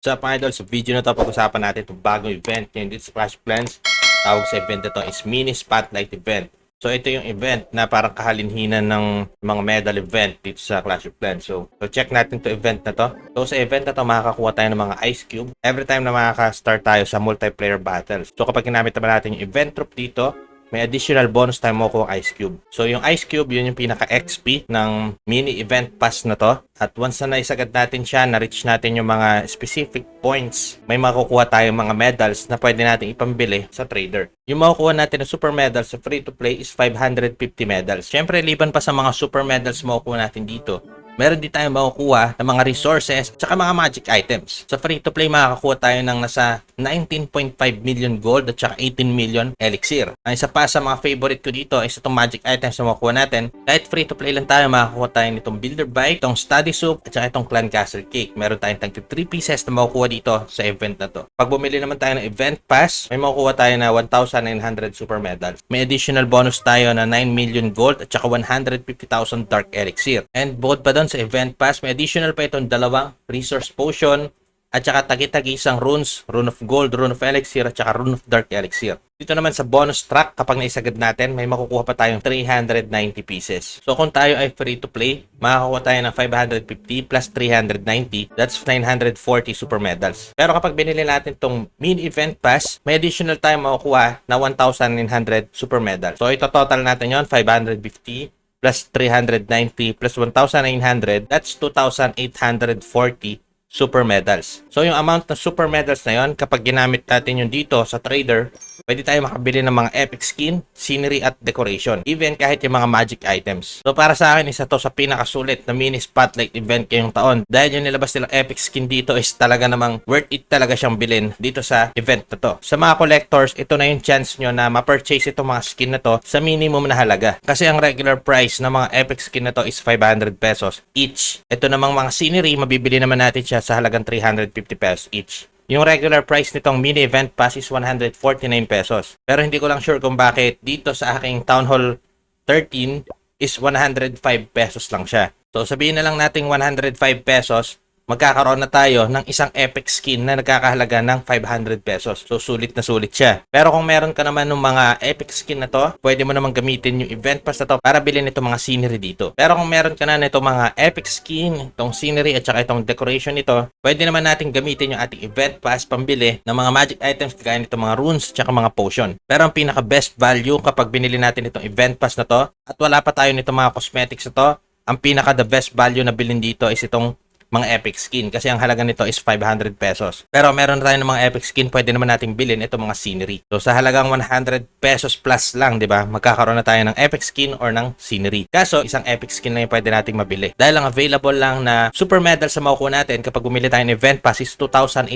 Sa mga idol, sa video na to, pag-usapan natin itong bagong event sa Clash of Clans. Tawag sa event na to is Mini Spotlight Event. So ito yung event na parang kahalinhinan ng mga medal event dito sa Clash of Clans. So, so check natin to event na to. So sa event na to, makakakuha tayo ng mga Ice Cube every time na makaka-start tayo sa multiplayer battles. So kapag ginamit naman natin yung event troop dito, may additional bonus tayo mo kung Ice Cube. So yung Ice Cube, yun yung pinaka-XP ng mini event pass na to. At once na naisagad natin siya, na-reach natin yung mga specific points, may makukuha tayong mga medals na pwede natin ipambili sa trader. Yung makukuha natin na super medals sa free-to-play is 550 medals. Siyempre, liban pa sa mga super medals makukuha natin dito, meron din tayong makukuha ng mga resources at mga magic items. Sa free-to-play, makakakuha tayo ng nasa 19.5 million gold at saka 18 million elixir. Ang isa pa sa mga favorite ko dito is itong magic items na makukuha natin. Kahit free-to-play lang tayo, makakakuha tayo nitong builder bike, itong study soup at saka itong clan castle cake. Meron tayong tag 3 pieces na makukuha dito sa event na to. Pag bumili naman tayo ng event pass, may makukuha tayo na 1,900 super medals. May additional bonus tayo na 9 million gold at saka 150,000 dark elixir. And bukod pa doon sa event pass, may additional pa itong dalawang resource potion at saka tagi-tagi isang runes, rune of gold, rune of elixir at saka rune of dark elixir. Dito naman sa bonus track, kapag naisagad natin, may makukuha pa tayong 390 pieces. So kung tayo ay free to play, makakuha tayo ng 550 plus 390, that's 940 super medals. Pero kapag binili natin tong mini event pass, may additional tayo makukuha na 1,900 super medals. So ito total natin yon 550 plus 390 plus 1,900, that's 2,840 super medals. So yung amount ng super medals na yon, kapag ginamit natin yung dito sa trader, pwede tayo makabili ng mga epic skin, scenery at decoration. Even kahit yung mga magic items. So para sa akin, isa to sa pinakasulit na mini spotlight event ngayong taon. Dahil yung nilabas nilang epic skin dito is talaga namang worth it talaga siyang bilhin dito sa event na to. Sa mga collectors, ito na yung chance nyo na ma-purchase itong mga skin na to sa minimum na halaga. Kasi ang regular price ng mga epic skin na to is 500 pesos each. Ito namang mga scenery, mabibili naman natin siya sa halagang 350 pesos each. Yung regular price nitong mini event pass is 149 pesos. Pero hindi ko lang sure kung bakit dito sa aking Town Hall 13 is 105 pesos lang siya. So sabihin na lang nating 105 pesos, magkakaroon na tayo ng isang epic skin na nagkakahalaga ng 500 pesos. So sulit na sulit siya. Pero kung meron ka naman ng mga epic skin na to, pwede mo naman gamitin yung event pass na to para bilhin ito mga scenery dito. Pero kung meron ka na nito mga epic skin, itong scenery at saka itong decoration nito, pwede naman natin gamitin yung ating event pass pambili ng mga magic items kagaya nito mga runes at saka mga potion. Pero ang pinaka best value kapag binili natin itong event pass na to at wala pa tayo nito mga cosmetics na to, ang pinaka the best value na bilhin dito is itong mga epic skin kasi ang halaga nito is 500 pesos. Pero meron tayo ng mga epic skin, pwede naman nating bilhin ito mga scenery. So sa halagang 100 pesos plus lang, 'di ba? Magkakaroon na tayo ng epic skin or ng scenery. Kaso isang epic skin lang yung pwede nating mabili. Dahil ang available lang na super medal sa makukuha natin kapag bumili tayo ng event pass is 2,840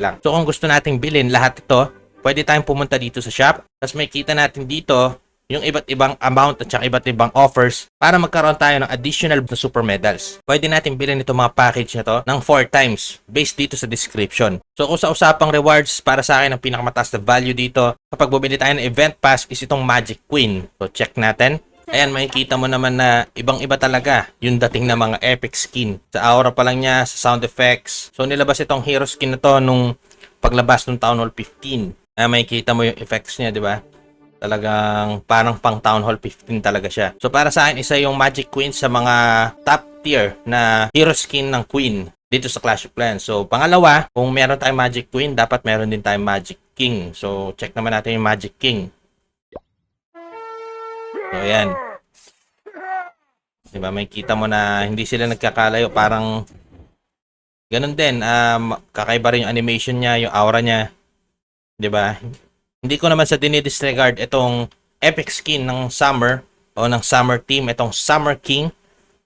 lang. So kung gusto nating bilhin lahat ito, pwede tayong pumunta dito sa shop. Tapos may kita natin dito yung iba't ibang amount at saka iba't ibang offers para magkaroon tayo ng additional na super medals. Pwede natin bilhin itong mga package na to ng 4 times based dito sa description. So kung sa usapang rewards, para sa akin ang pinakamataas na value dito kapag bumili tayo ng event pass is itong Magic Queen. So check natin. Ayan, makikita mo naman na ibang-iba talaga yung dating na mga epic skin. Sa aura pa lang niya, sa sound effects. So nilabas itong hero skin na to nung paglabas ng Town Hall 15. Ah, makikita mo yung effects niya, di ba? Talagang parang pang Town Hall 15 talaga siya. So para sa akin, isa yung Magic Queen sa mga top tier na hero skin ng Queen dito sa Clash of Clans. So pangalawa, kung meron tayong Magic Queen, dapat meron din tayong Magic King. So check naman natin yung Magic King. So ayan. Diba, may kita mo na hindi sila nagkakalayo. Parang ganun din. Um, kakaiba rin yung animation niya, yung aura niya. Diba? Hindi ko naman sa dinidisregard itong epic skin ng Summer o ng Summer Team, itong Summer King.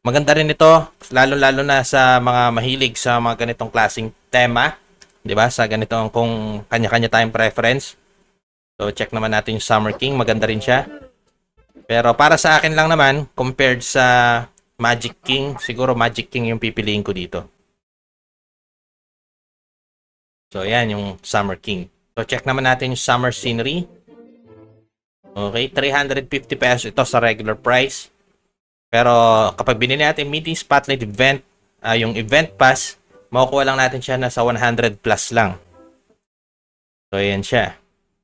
Maganda rin ito, lalo-lalo na sa mga mahilig sa mga ganitong klaseng tema. 'di ba? Sa ganitong kung kanya-kanya tayong preference. So check naman natin yung Summer King, maganda rin siya. Pero para sa akin lang naman, compared sa Magic King, siguro Magic King yung pipiliin ko dito. So ayan yung Summer King. So check naman natin yung summer scenery. Okay, 350 pesos ito sa regular price. Pero kapag binili natin meeting spotlight event, ah, yung event pass, makukuha lang natin siya na sa 100 plus lang. So, ayan siya.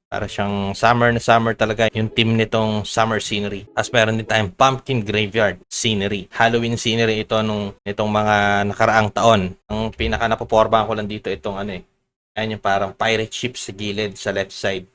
Para siyang summer na summer talaga yung team nitong summer scenery. As meron din tayong pumpkin graveyard scenery. Halloween scenery ito nung nitong mga nakaraang taon. Ang pinaka napoporbahan ko lang dito itong ano eh. Ayan yung parang pirate ship sa gilid sa left side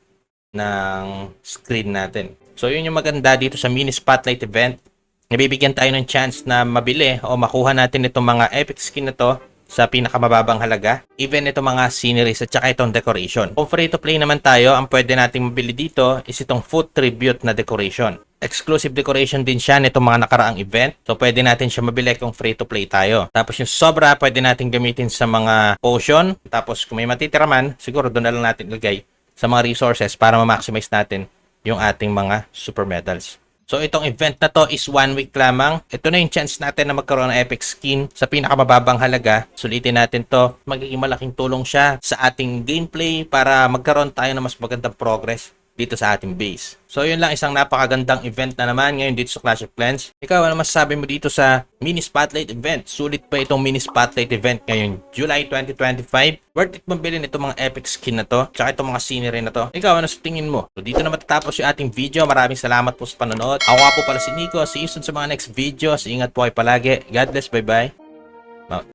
ng screen natin. So yun yung maganda dito sa mini spotlight event. Nabibigyan tayo ng chance na mabili o makuha natin itong mga epic skin na to sa pinakamababang halaga. Even itong mga sceneries at saka itong decoration. Kung free to play naman tayo, ang pwede nating mabili dito is itong food tribute na decoration. Exclusive decoration din siya nitong mga nakaraang event. So pwede natin siya mabili kung free to play tayo. Tapos yung sobra pwede natin gamitin sa mga potion. Tapos kung may matitira man, siguro doon na lang natin ilagay sa mga resources para ma-maximize natin yung ating mga super medals. So itong event na to is one week lamang. Ito na yung chance natin na magkaroon ng epic skin sa pinakamababang halaga. Sulitin natin to. Magiging malaking tulong siya sa ating gameplay para magkaroon tayo ng mas magandang progress dito sa ating base. So yun lang isang napakagandang event na naman ngayon dito sa Clash of Clans. Ikaw ano masasabi mo dito sa mini spotlight event? Sulit ba itong mini spotlight event ngayon July 2025? Worth it bang bilhin itong mga epic skin na to? Tsaka itong mga scenery na to? Ikaw ano sa tingin mo? So dito na matatapos yung ating video. Maraming salamat po sa panonood. Ako po pala si Nico. See you soon sa mga next videos. Ingat po kayo palagi. God bless. Bye bye.